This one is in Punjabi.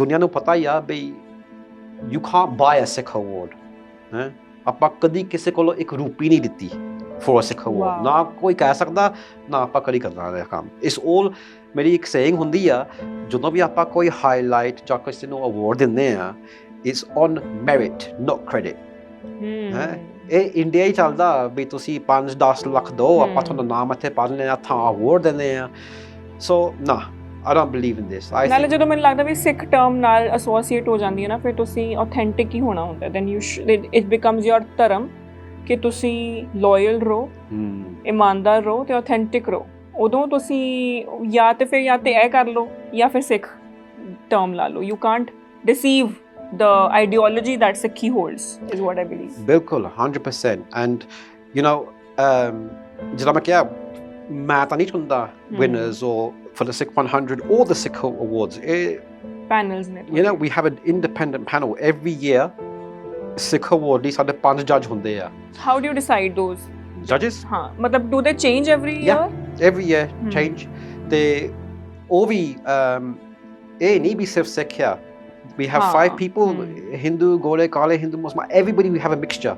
ਦੁਨੀਆ ਨੂੰ ਪਤਾ ਹੀ ਆ ਬਈ you can't buy a Sikh award ਹੈ? ਆਪਾਂ ਕਦੀ ਕਿਸੇ ਕੋਲੋਂ ਇੱਕ ਰੂਪੀ ਨਹੀਂ ਦਿੱਤੀ ਫॉर ਅ ਸਿੱਖ ਅਵਾਰਡ. ਨਾ ਕੋਈ ਕਹਿ ਸਕਦਾ ਨਾ ਆਪਾਂ ਕਦੀ ਕਰਨਾ ਇਹ ਕੰਮ। ਇਸ all ਮੇਰੀ ਇੱਕ ਸੇਇੰਗ ਹੁੰਦੀ ਆ ਜਦੋਂ ਵੀ ਆਪਾਂ ਕੋਈ ਹਾਈਲਾਈਟ ਜਾਂ ਕਿਸੇ ਨੂੰ ਅਵਾਰਡ ਦਿੰਦੇ ਆ it's on merit not credit ਹੈਂ? ਇਹ ਇੰਡੀਆ ਹੀ ਚੱਲਦਾ ਵੀ ਤੁਸੀਂ 5-10 ਲੱਖ ਦੋ ਆਪਾਂ। ਤੁਹਾਨੂੰ ਨਾਮ ਇੱਥੇ ਪਾ ਲੈਣੇ ਥਾਂ ਅਵਾਰਡ ਦਿੰਦੇ ਆ। ਸੋ ਨਾ। ਆਈ ਡੋਨਟ ਬਲੀਵ ਇਨ ਦਿਸ ਆਈ ਨਾਲੇ ਜਦੋਂ ਮੈਨੂੰ ਲੱਗਦਾ ਵੀ ਸਿੱਖ ਟਰਮ ਨਾਲ ਐਸੋਸੀਏਟ ਹੋ ਜਾਂਦੀ ਹੈ ਨਾ ਫਿਰ ਤੁਸੀਂ ਆਥੈਂਟਿਕ ਹੀ ਹੋਣਾ ਹੁੰਦਾ then you it becomes your dharma ਕਿ ਤੁਸੀਂ ਲਾਇਲ ਰਹੋ ਇਮਾਨਦਾਰ ਰਹੋ ਤੇ ਆਥੈਂਟਿਕ ਰਹੋ। ਉਦੋਂ ਤੁਸੀਂ ਜਾਂ ਤੇ ਫਿਰ ਜਾਂ ਤੇ ਇਹ ਕਰ ਲਓ ਜਾਂ ਫਿਰ ਸਿੱਖ ਟਰਮ ਲਾ ਲਓ। You can't deceive the ideology that Sikhi holds is what I believe. ਬਿਲਕੁਲ 100% ਐਂਡ ਯੂ نو um ਜਿਹੜਾ ਮੈਂ ਕਿਹਾ ਮੈਂ ਤਾਂ ਨਹੀਂ ਚੁਣਦਾ winners or for the Sikh 100 or the Sikh awards ਇਹ Panels ਨੇ you know we have an independent panel every year Sikh award ਲਈ ਸਾਡੇ ਪੰਜ ਜੱਜ ਹੁੰਦੇ ਆ How do you decide those? judges ਹਾਂ ਮਤਲਬ do they change every Yeah. year? every year Hmm. change ਤੇ ਉਹ ਵੀ um ਇਹ ਨਹੀਂ ਵੀ ਸਿਰਫ ਸਿੱਖ ਆ we have five ਹਾਂ, people hmm. Hindu Gole Kale Hindu Muslim everybody we have a mixture